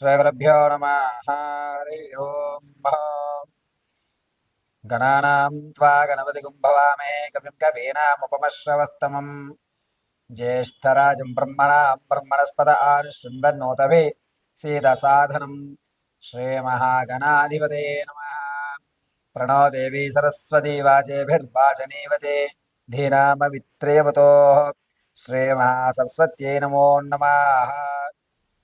శ్రీగురుభ్యో నమ. హరి ఓం గణానాం త్వా గణపతి గుంభవామే కవిం కవీనాముపమశ్రవస్తమం. జ్యేష్ఠరాజం బ్రహ్మణాం బ్రహ్మణస్పద ఆనుశృణ్వన్నోతవే సీదసాధనం శ్రీమహాగణాధిపతే నమ. ప్రణో దేవీ సరస్వతీ వాచేభిర్వాచనీవతే. ధీనామవిత్రేవతో. శ్రీమహాసరస్వత్యై నమో నమః.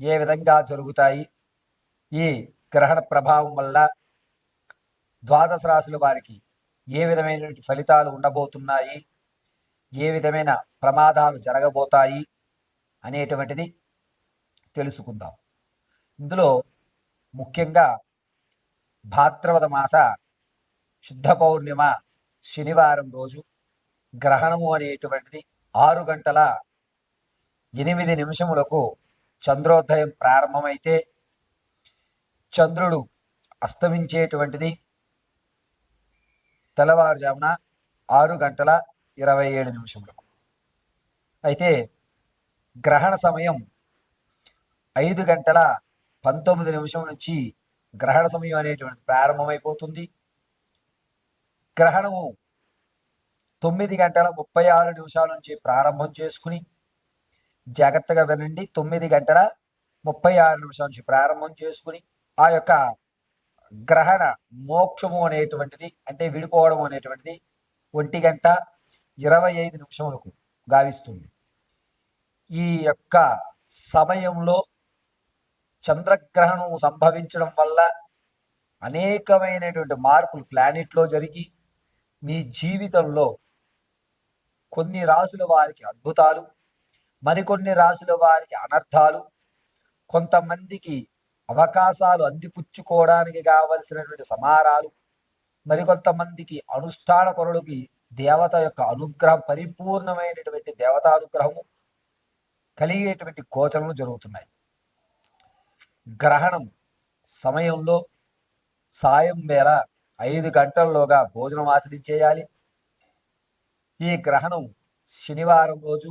ఏ విధంగా జరుగుతాయి? ఈ గ్రహణ ప్రభావం వల్ల ద్వాదశ రాశుల వారికి ఏ విధమైనటువంటి ఫలితాలు ఉండబోతున్నాయి? ఏ విధమైన ప్రమాదాలు జరగబోతాయి? అనేటువంటిది తెలుసుకుందాం. ఇందులో ముఖ్యంగా భాద్రవద మాస శుద్ధ పౌర్ణిమ శనివారం రోజు గ్రహణము అనేటువంటిది ఆరు గంటల ఎనిమిది నిమిషములకు చంద్రోదయం ప్రారంభమైతే చంద్రుడు అస్తమించేటువంటిది. తెల్లవారుజామున ఆరు గంటల ఇరవై ఏడు నిమిషములకు. అయితే గ్రహణ సమయం ఐదు గంటల పంతొమ్మిది నిమిషం నుంచి గ్రహణ సమయం అనేటువంటిది ప్రారంభమైపోతుంది. గ్రహణము తొమ్మిది గంటల ముప్పై ఆరు నిమిషాల నుంచి ప్రారంభం చేసుకుని జాగ్రత్తగా వినండి తొమ్మిది గంటల ముప్పై ఆరు నిమిషాల నుంచి ప్రారంభం చేసుకుని ఆ యొక్క గ్రహణ మోక్షము అనేటువంటిది అంటే విడిపోవడం అనేటువంటిది ఒంటి గంట ఇరవై ఐదు నిమిషములకు గావిస్తుంది. ఈ యొక్క సమయంలో చంద్రగ్రహణం సంభవించడం వల్ల అనేకమైనటువంటి మార్పులు ప్లానెట్లో జరిగి మీ జీవితంలో కొన్ని రాసుల వారికి అద్భుతాలు మరికొన్ని రాశుల వారికి అనర్థాలు కొంతమందికి అవకాశాలు అందిపుచ్చుకోవడానికి కావలసినటువంటి సమారాలు మరికొంతమందికి అనుష్ఠాన పరులకి దేవత యొక్క అనుగ్రహం పరిపూర్ణమైనటువంటి దేవతానుగ్రహము కలిగేటువంటి గోచరలు జరుగుతున్నాయి. గ్రహణం సమయంలో సాయం వేళ ఐదు గంటల్లోగా భోజనం ఆచరించేయాలి. ఈ గ్రహణం శనివారం రోజు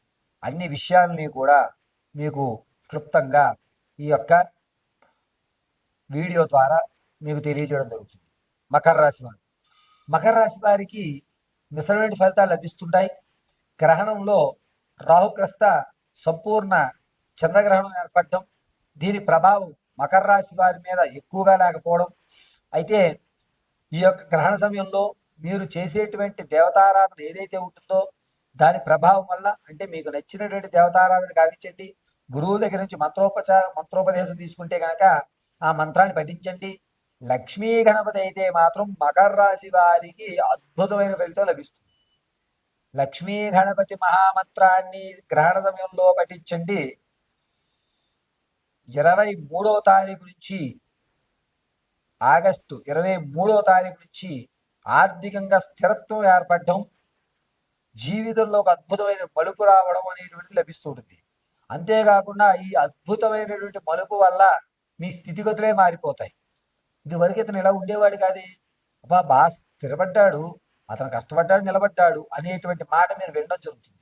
అన్ని విషయాలని కూడా మీకు క్లుప్తంగా ఈ యొక్క వీడియో ద్వారా మీకు తెలియజేయడం జరుగుతుంది. మకర రాశి వారు. మకర రాశి వారికి మిశ్రమైన ఫలితాలు లభిస్తుంటాయి. గ్రహణంలో రాహుగ్రస్త సంపూర్ణ చంద్రగ్రహణం ఏర్పడడం దీని ప్రభావం మకర రాశి వారి మీద ఎక్కువగా లేకపోవడం. అయితే ఈ యొక్క గ్రహణ సమయంలో మీరు చేసేటువంటి దేవతారాధన ఏదైతే ఉంటుందో దాని ప్రభావం వల్ల అంటే మీకు నచ్చినటువంటి దేవతారాధన గావించండి. గురువుల దగ్గర నుంచి మంత్రోపచార మంత్రోపదేశం తీసుకుంటే కనుక ఆ మంత్రాన్ని పఠించండి. లక్ష్మీ గణపతి అయితే మాత్రం మకర రాశి వారికి అద్భుతమైన ఫలితం లభిస్తుంది. లక్ష్మీ గణపతి మహామంత్రాన్ని గ్రహణ సమయంలో పఠించండి. ఇరవై మూడవ తారీఖు నుంచి ఆగస్టు ఇరవై మూడవ తారీఖు నుంచి ఆర్థికంగా స్థిరత్వం ఏర్పడడం జీవితంలో ఒక అద్భుతమైన మలుపు రావడం అనేటువంటిది లభిస్తుంటుంది. అంతేకాకుండా ఈ అద్భుతమైనటువంటి మలుపు వల్ల మీ స్థితిగతులే మారిపోతాయి. ఇదివరకు ఇతను ఇలా ఉండేవాడు కాదే? అబ్బా బాగా స్థిరపడ్డాడు అతను కష్టపడ్డాడు నిలబడ్డాడు అనేటువంటి మాట మీరు వినడం జరుగుతుంది.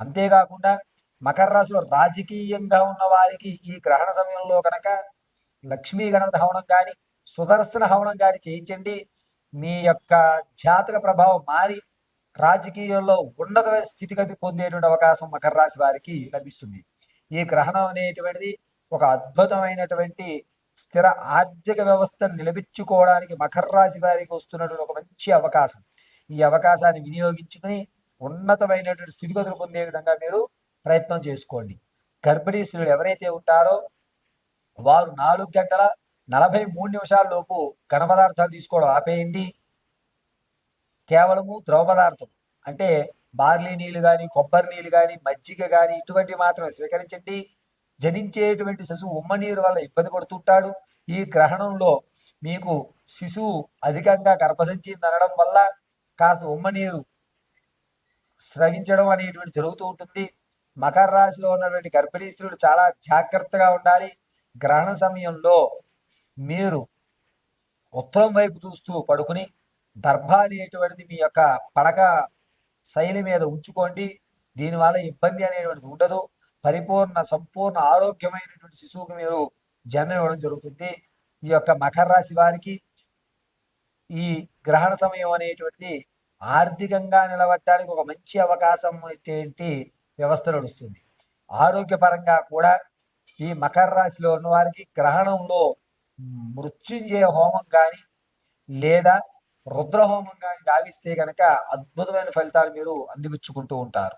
అంతేకాకుండా మకర రాశిలో రాజకీయంగా ఉన్న వారికి ఈ గ్రహణ సమయంలో కనుక లక్ష్మీ గణపతి హవనం కానీ సుదర్శన హవనం కానీ చేయించండి. మీ యొక్క జాతక ప్రభావం మారి రాజకీయాల్లో ఉన్నత స్థితిగతి పొందేటువంటి అవకాశం మకర రాశి వారికి లభిస్తుంది. ఈ గ్రహణం అనేటువంటిది ఒక అద్భుతమైనటువంటి స్థిర ఆర్థిక వ్యవస్థను నిలబెచ్చుకోవడానికి మకర రాశి వారికి వస్తున్నటువంటి ఒక మంచి అవకాశం. ఈ అవకాశాన్ని వినియోగించుకుని ఉన్నతమైనటువంటి స్థితిగతులు పొందే విధంగా మీరు ప్రయత్నం చేసుకోండి. గర్భిణీ స్త్రీలు ఎవరైతే ఉంటారో వారు నాలుగు గంటల నలభై మూడు నిమిషాల లోపు ఘన పదార్థాలు తీసుకోవడం ఆపేయండి. కేవలము ద్రవ పదార్థం. అంటే బార్లీ నీళ్ళు కానీ కొబ్బరి నీళ్ళు కానీ మజ్జిగ కానీ ఇటువంటివి మాత్రమే స్వీకరించండి. జనించేటువంటి శిశువు ఉమ్మ నీరు వల్ల ఇబ్బంది పడుతుంటాడు. ఈ గ్రహణంలో మీకు శిశువు అధికంగా గర్భసంచి అనడం వల్ల కాస్త ఉమ్మ నీరు స్రవించడం అనేటువంటి జరుగుతూ ఉంటుంది. మకర రాశిలో ఉన్నటువంటి గర్భిణీ స్త్రీలు చాలా జాగ్రత్తగా ఉండాలి. గ్రహణ సమయంలో మీరు ఉత్తరం వైపు చూస్తూ పడుకుని దర్భ అనేటువంటిది మీ యొక్క పడక శైలి మీద ఉంచుకోండి. దీనివల్ల ఇబ్బంది అనేటువంటిది ఉండదు. పరిపూర్ణ సంపూర్ణ ఆరోగ్యమైనటువంటి శిశువుకి మీరు జన్మ ఇవ్వడం జరుగుతుంది. ఈ యొక్క మకర రాశి వారికి ఈ గ్రహణ సమయం అనేటువంటి ఆర్థికంగా నిలబడటానికి ఒక మంచి అవకాశం ఏంటి వ్యవస్థ నడుస్తుంది. ఆరోగ్యపరంగా కూడా ఈ మకర రాశిలో ఉన్న వారికి గ్రహణంలో మృత్యుంజయ హోమం కానీ లేదా రుద్రహోమంగా గావిస్తే కనుక అద్భుతమైన ఫలితాలు మీరు అందిపుచ్చుకుంటూ ఉంటారు.